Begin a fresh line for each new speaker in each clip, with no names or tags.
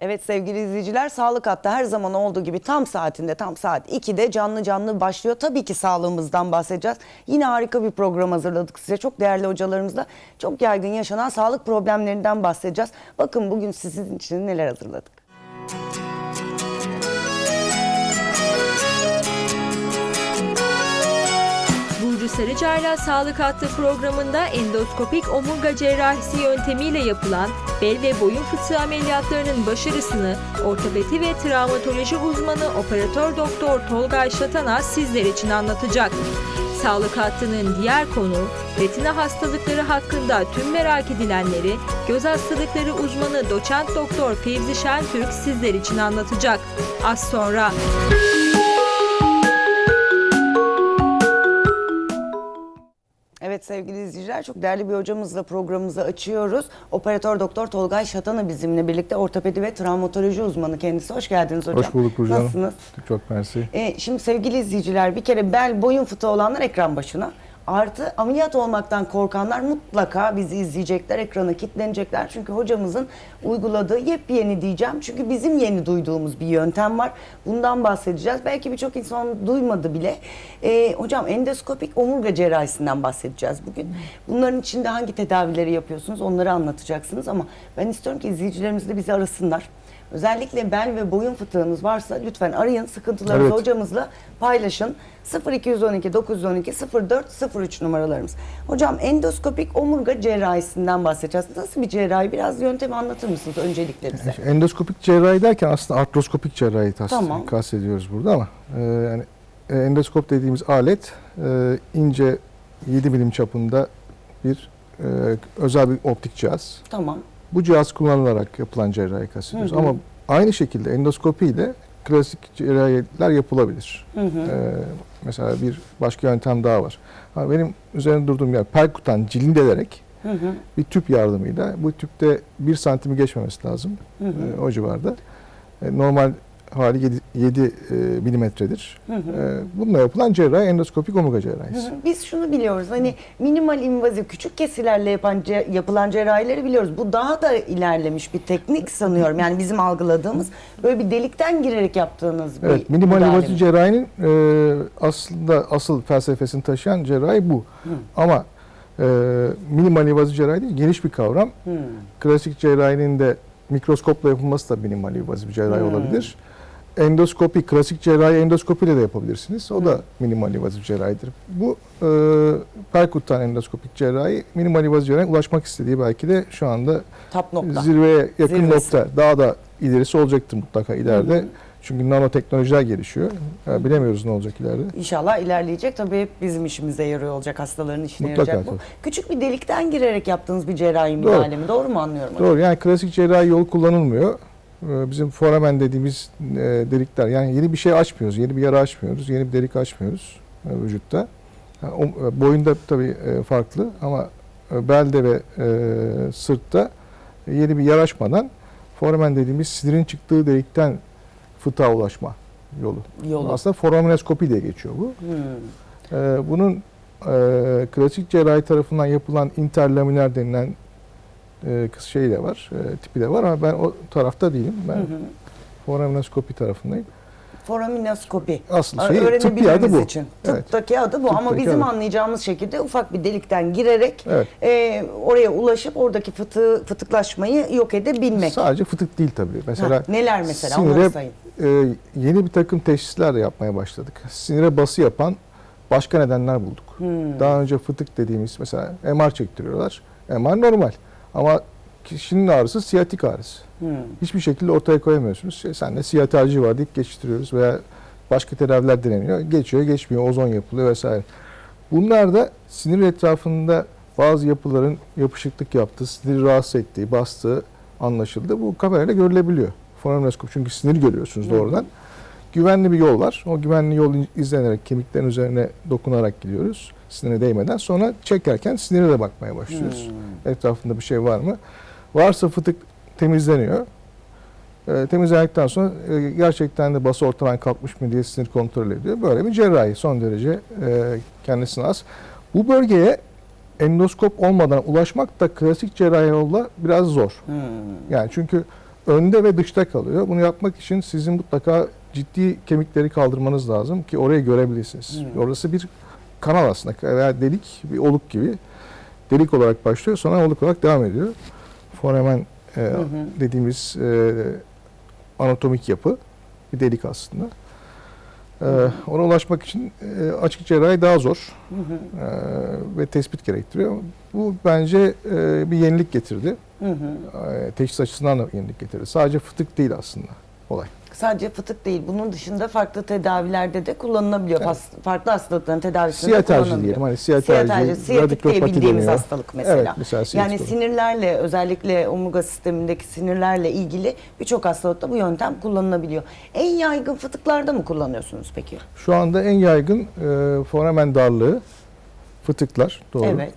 Evet sevgili izleyiciler Sağlık Hattı her zaman olduğu gibi tam saatinde tam saat 2'de canlı canlı başlıyor. Tabii ki sağlığımızdan bahsedeceğiz. Yine harika bir program hazırladık size. Çok değerli hocalarımızla çok yaygın yaşanan sağlık problemlerinden bahsedeceğiz. Bakın bugün sizin için neler hazırladık.
Sarıcay'la Sağlık Hattı programında endoskopik omurga cerrahisi yöntemiyle yapılan bel ve boyun fıtığı ameliyatlarının başarısını ortopedi ve travmatoloji uzmanı operatör doktor Tolgay Şatanas sizler için anlatacak. Sağlık Hattı'nın diğer konu retina hastalıkları hakkında tüm merak edilenleri göz hastalıkları uzmanı doçent doktor Fevzi Şentürk sizler için anlatacak. Az sonra.
Evet sevgili izleyiciler çok değerli bir hocamızla programımızı açıyoruz. Operatör doktor Tolgay Şatan'ı bizimle birlikte ortopedi ve travmatoloji uzmanı kendisi. Hoş geldiniz hocam.
Hoş bulduk Hanım.
Nasılsınız?
Çok mersi.
E, şimdi sevgili izleyiciler bir kere bel boyun fıtığı olanlar ekran başına. Artı ameliyat olmaktan korkanlar mutlaka bizi izleyecekler, ekrana kilitlenecekler. Çünkü hocamızın uyguladığı yepyeni diyeceğim. Çünkü bizim yeni duyduğumuz bir yöntem var. Bundan bahsedeceğiz. Belki birçok insan duymadı bile. E, hocam endoskopik omurga cerrahisinden bahsedeceğiz bugün. Bunların içinde hangi tedavileri yapıyorsunuz onları anlatacaksınız. Ama ben istiyorum ki izleyicilerimiz de bizi arasınlar. Özellikle bel ve boyun fıtığınız varsa lütfen arayın sıkıntılarınızı
Evet.
hocamızla paylaşın. 0212 912 0403 numaralarımız. Hocam endoskopik omurga cerrahisinden bahsedeceğiz. Nasıl bir cerrahi? Biraz yöntemi anlatır mısınız öncelikle bize?
Endoskopik cerrahi derken aslında artroskopik cerrahi
Tamam.
kastediyoruz burada ama e, yani e, endoskop dediğimiz alet e, ince 7 milim çapında bir e, özel bir optik cihaz.
Tamam.
Bu cihaz kullanılarak yapılan cerrahi kastediyoruz.
Hı hı.
Ama aynı şekilde endoskopi ile klasik cerrahiler yapılabilir.
Hı hı.
Ee, mesela bir başka yöntem daha var. Ha, benim üzerinde durduğum yer perkutan cilindelerek
Hı hı.
bir tüp yardımıyla bu tüpte bir santimi geçmemesi lazım
Hı hı.
e, o civarda. E, normal hali 7, 7 e, milimetredir.
Hı hı.
E, bununla yapılan cerrahi endoskopik omurga cerrahisi.
Hı hı. Biz şunu biliyoruz hani minimal invaziv küçük kesilerle yapan ce- yapılan cerrahileri biliyoruz. Bu daha da ilerlemiş bir teknik sanıyorum. Yani bizim algıladığımız böyle bir delikten girerek yaptığınız bir
Evet, minimal
mi?
cerrahinin e, aslında asıl felsefesini taşıyan cerrahi bu. Ama e, minimal invaziv cerrahi değil, geniş bir kavram.
Hı.
Klasik cerrahinin de mikroskopla yapılması da minimal invaziv cerrahi
Hmm.
olabilir. Endoskopi, klasik cerrahi endoskopiyle de yapabilirsiniz. O da minimal invaziv cerrahidir. Bu e, perkutan endoskopik cerrahi minimal invaziv cerrahi ulaşmak istediği belki de şu anda
Tap nokta.
zirveye yakın
Zirvesi.
nokta. Daha da ilerisi olacaktır mutlaka ileride.
Hı hı.
Çünkü nanoteknolojiler gelişiyor. Yani bilemiyoruz ne olacak ileride.
İnşallah ilerleyecek. Tabii hep bizim işimize yarıyor olacak. Hastaların işine
Mutlaka
yarayacak bu.
tabii.
Küçük bir delikten girerek yaptığınız bir cerrahi müdahale mi? Doğru mu anlıyorum?
Doğru yani klasik cerrahi yol kullanılmıyor. Ee, Bizim foramen dediğimiz e, delikler yani yeni bir şey açmıyoruz, yeni bir yara açmıyoruz, yeni bir delik açmıyoruz e, vücutta. O- e, Boyunda tabii farklı ama belde ve sırtta yeni bir yara açmadan foramen dediğimiz sinirin çıktığı delikten fıtığa ulaşma yolu.
Yolu.
Aslında foramenoskopi diye geçiyor bu.
Hmm.
Bunun klasik cerrahi tarafından yapılan interlaminer denilen e, kıs- şey de var, e, tipi de var ama ben o tarafta değilim. Ben
Hı hı.
foraminoskopi tarafındayım.
Foraminoskopi.
Asıl şey tıbbi adı bu.
için.
Evet.
Tıptaki adı bu ama
Tıptaki
bizim
adı.
anlayacağımız şekilde ufak bir delikten girerek
Evet.
e, oraya ulaşıp oradaki fıtığı, fıtıklaşmayı yok edebilmek.
Sadece fıtık değil tabii. Mesela
Ha, neler mesela
sinire-
onları sayın.
e, yeni bir takım teşhisler de yapmaya başladık. Sinire bası yapan başka nedenler bulduk.
Hmm.
Daha önce fıtık dediğimiz mesela MR çektiriyorlar. MR normal ama kişinin ağrısı siyatik ağrısı.
Hmm.
hiçbir şekilde ortaya koyamıyorsunuz. Şey, sende siyatalji var deyip geçiştiriyoruz veya başka tedaviler deneniyor. Geçiyor, geçmiyor, ozon yapılıyor vesaire. Bunlar da sinir etrafında bazı yapıların yapışıklık yaptığı, siniri rahatsız ettiği, bastığı anlaşıldı. Bu kamerayla görülebiliyor. Foraminoskop çünkü siniri görüyorsunuz
Hı.
doğrudan. Güvenli bir yol var. O güvenli yol izlenerek kemiklerin üzerine dokunarak gidiyoruz. Sinire değmeden. Sonra çekerken sinire de bakmaya başlıyoruz
Hmm.
etrafında bir şey var mı? Varsa fıtık temizleniyor. E, temizlendikten sonra e, gerçekten de bası ortadan kalkmış mı diye sinir kontrol ediyor. Böyle bir cerrahi son derece e, kendisine az. Bu bölgeye endoskop olmadan ulaşmak da klasik cerrahi yolla biraz zor.
Hmm.
Yani çünkü önde ve dışta kalıyor. Bunu yapmak için sizin mutlaka ciddi kemikleri kaldırmanız lazım ki orayı görebilirsiniz.
Hmm.
Orası bir kanal aslında veya delik, bir oluk gibi. Delik olarak başlıyor sonra oluk olarak devam ediyor. Foramen e,
hı.
dediğimiz e, anatomik yapı bir delik aslında. E, ona ulaşmak için e, açık cerrahi daha zor
Hı hı.
e, ve tespit gerektiriyor. Bu bence e, bir yenilik getirdi.
Hı hı.
E, teşhis açısından da yenilik getirdi. Sadece fıtık değil aslında olay.
Sadece fıtık değil. Bunun dışında farklı tedavilerde de kullanılabiliyor.
Evet.
Has- farklı hastalıkların tedavisinde de
Siyaterci diyelim. Hani siyaterci,
Siyaterci, siyatik diye bildiğimiz
deniyor.
hastalık mesela.
Evet, mesela
yani sinirlerle özellikle omurga sistemindeki sinirlerle ilgili birçok hastalıkta bu yöntem kullanılabiliyor. En yaygın fıtıklarda mı kullanıyorsunuz peki?
Şu anda en yaygın e, foramen darlığı fıtıklar. Doğru.
Evet.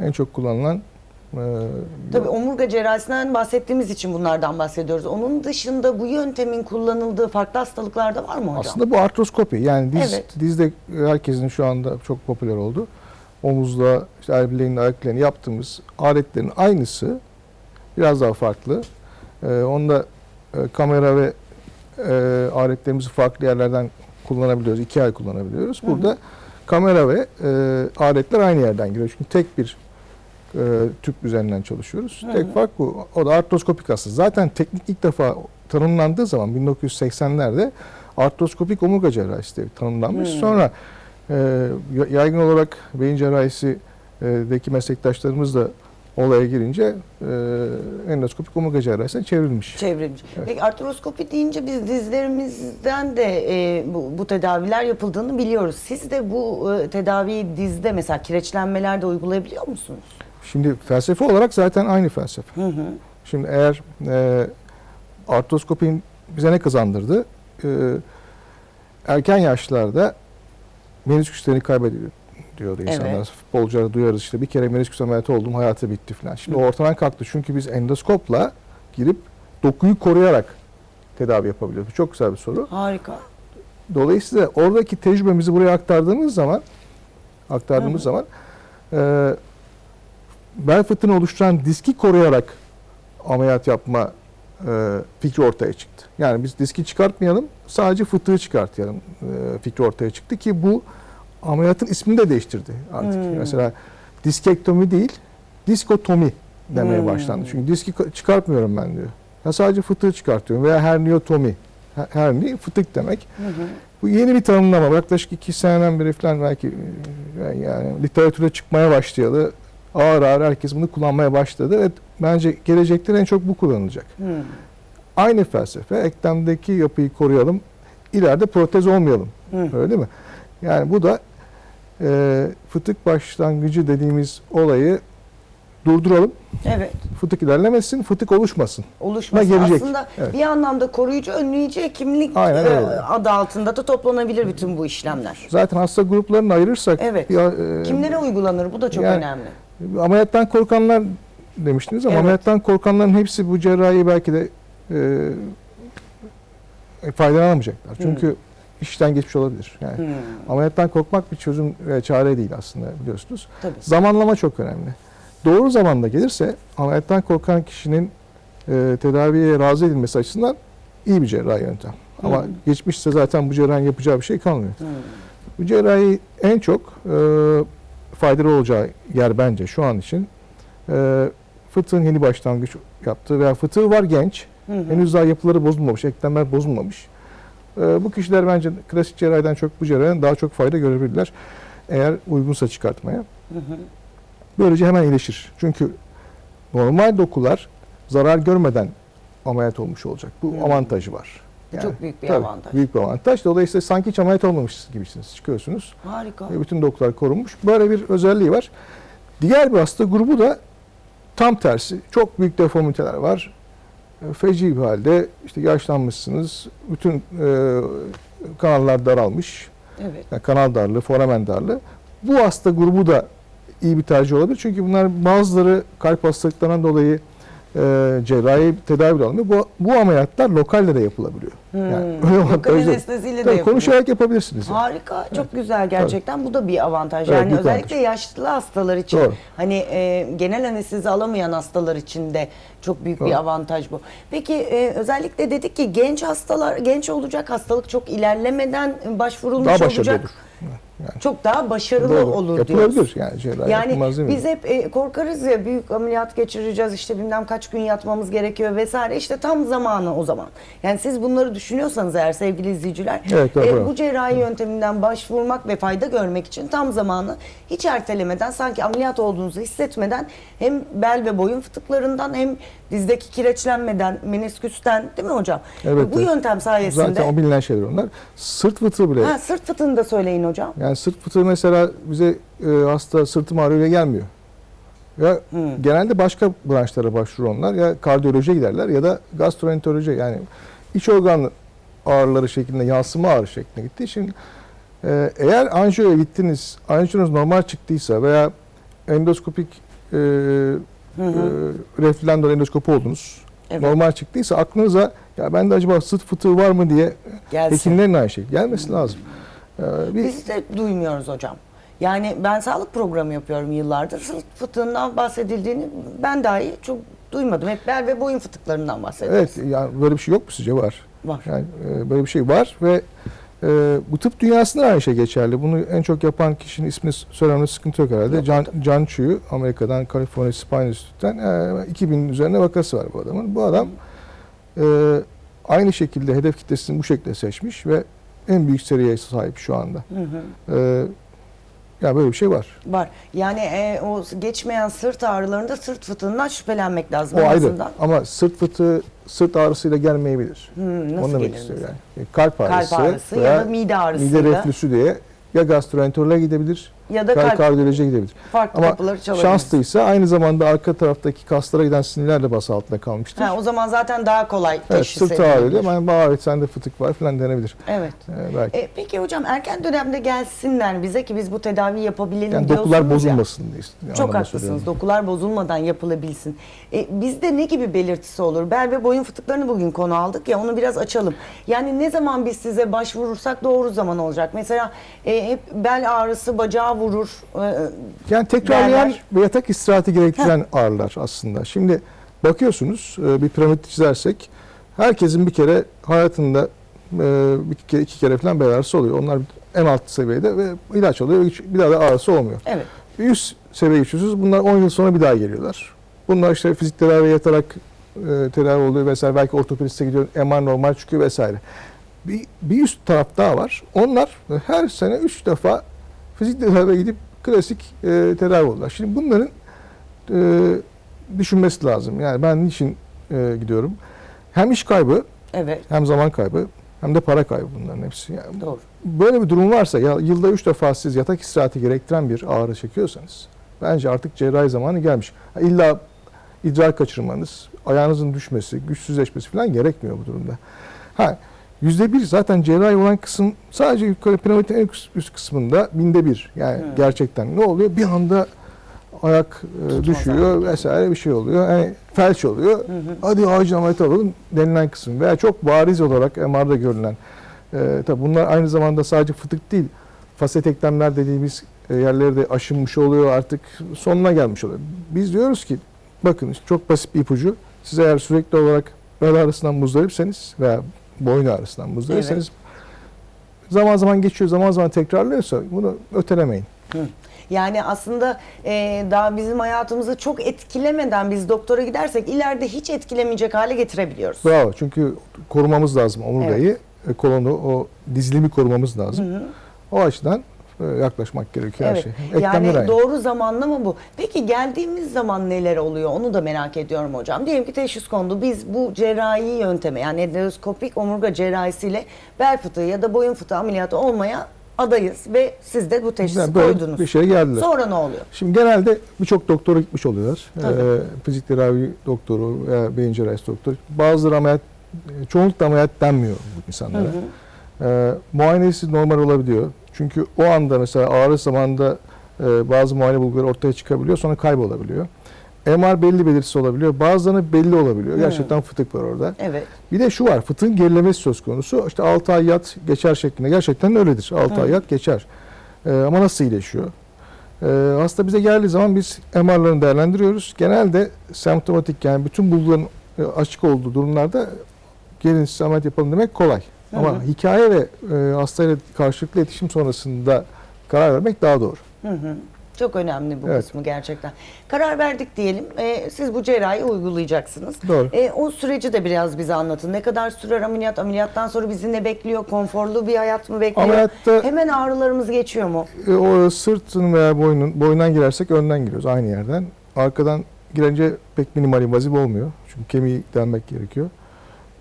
En çok kullanılan e,
Tabii omurga cerrahisinden bahsettiğimiz için bunlardan bahsediyoruz. Onun dışında bu yöntemin kullanıldığı farklı hastalıklarda var mı hocam?
Aslında bu artroskopi. Yani diz,
Evet.
dizde herkesin şu anda çok popüler oldu. Omuzla, işte el bileğinin, ayak bileğinin yaptığımız aletlerin aynısı biraz daha farklı. Ee, onda e, kamera ve e, aletlerimizi farklı yerlerden kullanabiliyoruz. iki ay kullanabiliyoruz.
Hı hı.
Burada kamera ve e, aletler aynı yerden giriyor. Çünkü tek bir e, tüp üzerinden çalışıyoruz.
Hı.
Tek fark bu. O da artroskopik aslında. Zaten teknik ilk defa tanımlandığı zaman 1980'lerde artroskopik omurga cerrahisi diye tanımlanmış.
Hmm.
Sonra e, ya- yaygın olarak beyin cerrahisideki meslektaşlarımız da olaya girince e, endoskopik omurga cerrahisine çevrilmiş.
Çevrilmiş.
Evet.
Peki artroskopi deyince biz dizlerimizden de e, bu, bu tedaviler yapıldığını biliyoruz. Siz de bu e, tedaviyi dizde mesela kireçlenmelerde uygulayabiliyor musunuz?
Şimdi felsefe olarak zaten aynı felsefe.
Hı hı.
Şimdi eğer e, artroskopinin bize ne kazandırdı? E, erken yaşlarda menisküslerini kaybediyor diyordu insanlar.
Evet.
Futbolculara duyarız işte bir kere menisküs ameliyatı oldum hayatı bitti falan. Şimdi o ortadan kalktı çünkü biz endoskopla girip dokuyu koruyarak tedavi yapabiliyoruz. Bu çok güzel bir soru.
Harika.
Dolayısıyla oradaki tecrübemizi buraya aktardığımız zaman aktardığımız
Hı hı.
zaman e, bel fıtığını oluşturan diski koruyarak ameliyat yapma e, fikri ortaya çıktı. Yani biz diski çıkartmayalım, sadece fıtığı çıkartayalım e, fikri ortaya çıktı ki bu ameliyatın ismini de değiştirdi artık.
Hmm.
Mesela diskektomi değil, diskotomi demeye
Hmm.
başlandı. Çünkü diski ka- çıkartmıyorum ben diyor. Ya sadece fıtığı çıkartıyorum veya herniyotomi. Her- Herni fıtık demek.
Hı hı.
Bu yeni bir tanımlama. Yaklaşık iki seneden beri falan belki e, yani literatüre çıkmaya başlayalı. Ağır ağır herkes bunu kullanmaya başladı ve bence gelecekte en çok bu kullanılacak.
Hı.
Aynı felsefe eklemdeki yapıyı koruyalım, ileride protez olmayalım.
Hı.
Öyle değil mi? Yani bu da e, fıtık başlangıcı dediğimiz olayı durduralım.
Evet.
Fıtık ilerlemesin, fıtık oluşmasın.
Oluşması
gelecek.
aslında
Evet.
bir anlamda koruyucu, önleyici hekimlik
Aynen
e, adı altında da toplanabilir bütün bu işlemler.
Zaten hasta gruplarını ayırırsak
Evet.
bir, e,
Kimlere uygulanır? Bu da çok
yani-
önemli.
Ameliyattan korkanlar demiştiniz ama
Evet.
ameliyattan korkanların hepsi bu cerrahiyi belki de e, faydalanamayacaklar. Çünkü işten geçmiş olabilir. Yani
Hı.
ameliyattan korkmak bir çözüm ve çare değil aslında biliyorsunuz.
Tabii.
Zamanlama çok önemli. Doğru zamanda gelirse ameliyattan korkan kişinin e, tedaviye razı edilmesi açısından iyi bir cerrahi yöntem. Ama
Hı.
geçmişse zaten bu cerrahinin yapacağı bir şey kalmıyor.
Hı.
Bu cerrahi en çok e, faydalı olacağı yer bence şu an için e, fıtığın yeni başlangıç yaptığı veya fıtığı var genç,
Hı hı.
henüz daha yapıları bozulmamış, eklemler bozulmamış. E, bu kişiler bence klasik cerrahiden çok bu cerrahiden daha çok fayda görebilirler. Eğer uygunsa çıkartmaya.
Hı hı.
Böylece hemen iyileşir. Çünkü normal dokular zarar görmeden ameliyat olmuş olacak. Bu
Hmm.
avantajı var.
Bu çok büyük bir
tabii,
avantaj.
Büyük bir avantaj. Dolayısıyla sanki hiç ameliyat olmamış gibisiniz. Çıkıyorsunuz.
Harika.
Ve bütün dokular korunmuş. Böyle bir özelliği var. Diğer bir hasta grubu da tam tersi. Çok büyük deformiteler var. E, Feci bir halde işte yaşlanmışsınız. Bütün e, kanallar daralmış.
Evet.
Yani kanal darlığı, foramen darlığı. Bu hasta grubu da iyi bir tercih olabilir. Çünkü bunlar bazıları kalp hastalıklarından dolayı e, cerrahi tedavi de. Bu, bu ameliyatlar lokalde de yapılabiliyor. Yani öyle
Lokal anesteziyle de
Tabii konuşarak yapabilirsiniz. yani.
Harika, çok güzel gerçekten. Bu da bir avantaj.
Evet,
Yani
büyük
özellikle
avantaj.
yaşlı hastalar için,
Doğru.
hani e, genel anestezi alamayan hastalar için de çok büyük bir
Doğru.
avantaj bu. Peki e, özellikle dedik ki genç hastalar, genç olacak hastalık çok ilerlemeden başvurulmuş
Daha
olacak.
olur. Yani.
Çok daha başarılı
Doğru.
olur diyoruz.
Yapılabilir yani cerrahi
Yani
yapılmaz değil mi?
biz hep e, korkarız ya büyük ameliyat geçireceğiz işte bilmem kaç gün yatmamız gerekiyor vesaire işte tam zamanı o zaman. Yani siz bunları düşünüyorsanız eğer sevgili izleyiciler
Evet,
e, bu cerrahi yönteminden başvurmak ve fayda görmek için tam zamanı hiç ertelemeden sanki ameliyat olduğunuzu hissetmeden hem bel ve boyun fıtıklarından hem dizdeki kireçlenmeden, menisküsten değil mi hocam?
Evet,
bu
evet.
yöntem sayesinde
Zaten o bilinen şeyler onlar. Sırt fıtığı bile.
ha, sırt fıtığını da söyleyin hocam.
Yani sırt fıtığı mesela bize e, hasta sırtım ağrıyor ile gelmiyor. Ya
Hmm.
genelde başka branşlara başvurur onlar. Ya kardiyolojiye giderler ya da gastroenteroloji yani iç organ ağrıları şeklinde yansıma ağrı şeklinde gittiği için e, eğer anjiyoya gittiniz, anjiyonuz normal çıktıysa veya endoskopik e,
Hı hı.
e, reflüendol endoskopi oldunuz.
Evet.
Normal çıktıysa aklınıza ya bende acaba sırt fıtığı var mı diye
Gelsin.
hekimlerin aynı şey gelmesi lazım. Ee, bir,
Biz de duymuyoruz hocam. Yani ben sağlık programı yapıyorum yıllardır. Sırt fıtığından bahsedildiğini ben dahi çok duymadım. Hep bel ve boyun fıtıklarından bahsediyoruz.
evet yani böyle bir şey yok mu sizce var?
Var.
Yani e, böyle bir şey var ve e, bu tıp dünyasında aynı şey geçerli. Bunu en çok yapan kişinin ismini söylemede sıkıntı yok herhalde.
Yok,
Can. Can Chu, Amerika'dan California Spine Institute'ten e, 2000 üzerine vakası var bu adamın. Bu adam e, aynı şekilde hedef kitlesini bu şekilde seçmiş ve en büyük seriye sahip şu anda.
Hı hı.
E, ya böyle bir şey var.
Var. Yani e, o geçmeyen sırt ağrılarında sırt fıtığından şüphelenmek lazım
O ayrı.
azından.
Ama sırt fıtığı sırt ağrısıyla gelmeyebilir.
Hmm,
Onu
nasıl
demek
gelir
istiyor
bize?
yani. Kalp ağrısı,
Kalp ağrısı ya da mide ağrısıyla
mide reflüsü diye ya gastroenteroloğa gidebilir
ya da
kalp kardiyolojiye gidebilir.
farklı
Ama
kapıları çalabilir.
şanslıysa aynı zamanda arka taraftaki kaslara giden sinirler de bası altında kalmıştır.
Ha, o zaman zaten daha kolay
evet,
teşhis
sırt ağrıyla "Aa, evet sende fıtık var falan denebilir.
Evet.
Ee, belki.
E, peki hocam erken dönemde gelsinler bize ki biz bu tedaviyi yapabilelim
yani dokular
ya.
bozulmasın diye.
Çok haklısınız.
söylüyorum.
Dokular bozulmadan yapılabilsin. E, bizde ne gibi belirtisi olur? Bel ve boyun fıtıklarını bugün konu aldık ya onu biraz açalım. Yani ne zaman biz size başvurursak doğru zaman olacak. Mesela e, hep bel ağrısı bacağı vurur. E,
Yani tekrarlayan
Derler.
ve yatak istirahati gerektiren ağrılar aslında. Şimdi bakıyorsunuz e, bir piramit çizersek herkesin bir kere hayatında e, bir kere iki kere falan bel ağrısı oluyor. Onlar en alt seviyede ve ilaç alıyor ve bir daha da ağrısı olmuyor.
evet.
Üst seviye geçiyorsunuz. Bunlar 10 yıl sonra bir daha geliyorlar. Bunlar işte fizik tedavi yatarak e, tedavi oluyor vesaire. Belki ortopediste gidiyor. MR normal çıkıyor vesaire. Bir, bir üst taraf daha var. Onlar her sene 3 defa fizik tedaviye gidip klasik e, tedavi oldular. Şimdi bunların e, düşünmesi lazım. Yani ben niçin e, gidiyorum? Hem iş kaybı,
Evet.
hem zaman kaybı, hem de para kaybı bunların hepsi. Yani
Doğru.
böyle bir durum varsa ya yılda 3 defa siz yatak istirahati gerektiren bir ağrı çekiyorsanız bence artık cerrahi zamanı gelmiş. Ha, İlla idrar kaçırmanız, ayağınızın düşmesi, güçsüzleşmesi falan gerekmiyor bu durumda. Ha yüzde bir zaten cerrahi olan kısım sadece yukarı piramidin en üst kısmında binde bir. Yani
Hı.
gerçekten ne oluyor? Bir anda ayak e, düşüyor vesaire bir şey oluyor. Yani felç oluyor.
Hı hı.
Hadi acil ameliyat alalım denilen kısım veya çok bariz olarak MR'da görülen. E, tabi bunlar aynı zamanda sadece fıtık değil, faset eklemler dediğimiz e, yerleri de aşınmış oluyor artık sonuna gelmiş oluyor. Biz diyoruz ki bakın çok basit bir ipucu. Siz eğer sürekli olarak bel ağrısından muzdaripseniz veya boyun ağrısından muzdaripseniz zaman zaman geçiyor, zaman zaman tekrarlıyorsa bunu ötelemeyin.
Yani aslında e, daha bizim hayatımızı çok etkilemeden biz doktora gidersek ileride hiç etkilemeyecek hale getirebiliyoruz.
Bravo. Çünkü korumamız lazım omurgayı, e, kolonu, o dizilimi korumamız lazım.
Hı hı.
O açıdan yaklaşmak gerekiyor her
Evet.
şey. Eklemler
Yani
aynı.
doğru zamanlama bu. Peki geldiğimiz zaman neler oluyor? Onu da merak ediyorum hocam. Diyelim ki teşhis kondu. Biz bu cerrahi yönteme yani endoskopik omurga cerrahisiyle bel fıtığı ya da boyun fıtığı ameliyatı olmaya adayız ve siz de bu teşhisi
Yani böyle
koydunuz.
bir şey geldiler.
Sonra ne oluyor?
Şimdi genelde birçok doktora gitmiş oluyorlar.
Tabii.
Ee, fizik tedavi doktoru veya beyin cerrahisi doktoru. Bazıları ameliyat, e, çoğunlukla ameliyat denmiyor bu insanlara.
Hı hı.
Ee, muayenesi normal olabiliyor. Çünkü o anda mesela ağrı zamanında e, bazı muayene bulguları ortaya çıkabiliyor sonra kaybolabiliyor. MR belli belirsiz olabiliyor. Bazılarının belli olabiliyor.
Hmm.
Gerçekten fıtık var orada.
Evet.
Bir de şu var. Fıtığın gerilemesi söz konusu. İşte 6 ay yat geçer şeklinde. Gerçekten öyledir. 6
Hı.
ay yat geçer. Ee, ama nasıl iyileşiyor? Ee, hasta bize geldiği zaman biz MR'larını değerlendiriyoruz. Genelde semptomatik yani bütün bulguların e, açık olduğu durumlarda gelin ameliyat yapalım demek kolay.
Hı
Ama
hı.
hikaye ve e, hastayla karşılıklı iletişim sonrasında karar vermek daha doğru.
Hı hı. Çok önemli bu
Evet.
kısmı gerçekten. Karar verdik diyelim. Ee, siz bu cerrahi uygulayacaksınız.
Doğru.
Ee, o süreci de biraz bize anlatın. Ne kadar sürer ameliyat? Ameliyattan sonra bizi ne bekliyor? Konforlu bir hayat mı bekliyor?
Ameliyatta
Hemen ağrılarımız geçiyor mu?
e, o sırtın veya boynun boyundan girersek önden giriyoruz aynı yerden. Arkadan girince pek minimal invazif olmuyor. Çünkü kemiği delmek gerekiyor.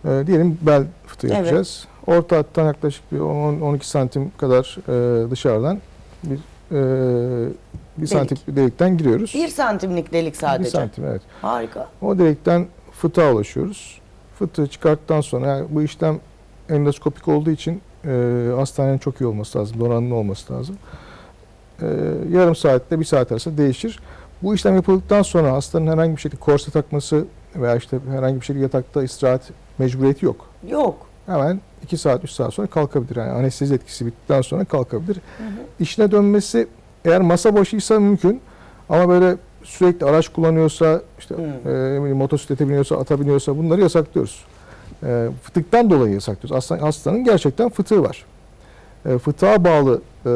E, diyelim bel fıtığı
Evet.
yapacağız. Orta hattan yaklaşık bir 10-12 santim kadar e, dışarıdan bir e, bir santim delikten giriyoruz.
Bir santimlik delik sadece.
Bir santim evet.
Harika.
O delikten fıtığa ulaşıyoruz. Fıtığı çıkarttıktan sonra yani bu işlem endoskopik olduğu için e, hastanenin çok iyi olması lazım, donanımlı olması lazım. E, yarım saatte bir saat arası değişir. Bu işlem yapıldıktan sonra hastanın herhangi bir şekilde korse takması veya işte herhangi bir şekilde yatakta istirahat mecburiyeti yok.
Yok.
Hemen 2 saat 3 saat sonra kalkabilir. Yani anestezi etkisi bittikten sonra kalkabilir. İşine dönmesi eğer masa başıysa mümkün ama böyle sürekli araç kullanıyorsa işte
Hmm.
e, motosiklete biniyorsa ata biniyorsa bunları yasaklıyoruz. E, fıtıktan dolayı yasaklıyoruz. Aslında hastanın gerçekten fıtığı var. E, fıtığa bağlı e,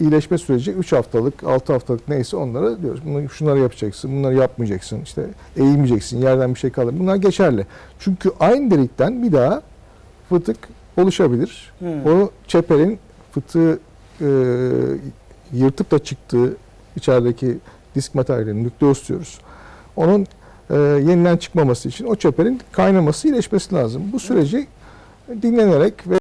iyileşme süreci 3 haftalık, 6 haftalık neyse onlara diyoruz. Bunları, şunları yapacaksın, bunları yapmayacaksın, işte eğilmeyeceksin, yerden bir şey kalır. Bunlar geçerli. Çünkü aynı delikten bir daha fıtık oluşabilir.
Hmm.
O çeperin fıtığı e, yırtıp da çıktığı içerideki disk materyalini nükleus diyoruz. Onun e, yeniden çıkmaması için o çeperin kaynaması, iyileşmesi lazım. Bu süreci dinlenerek ve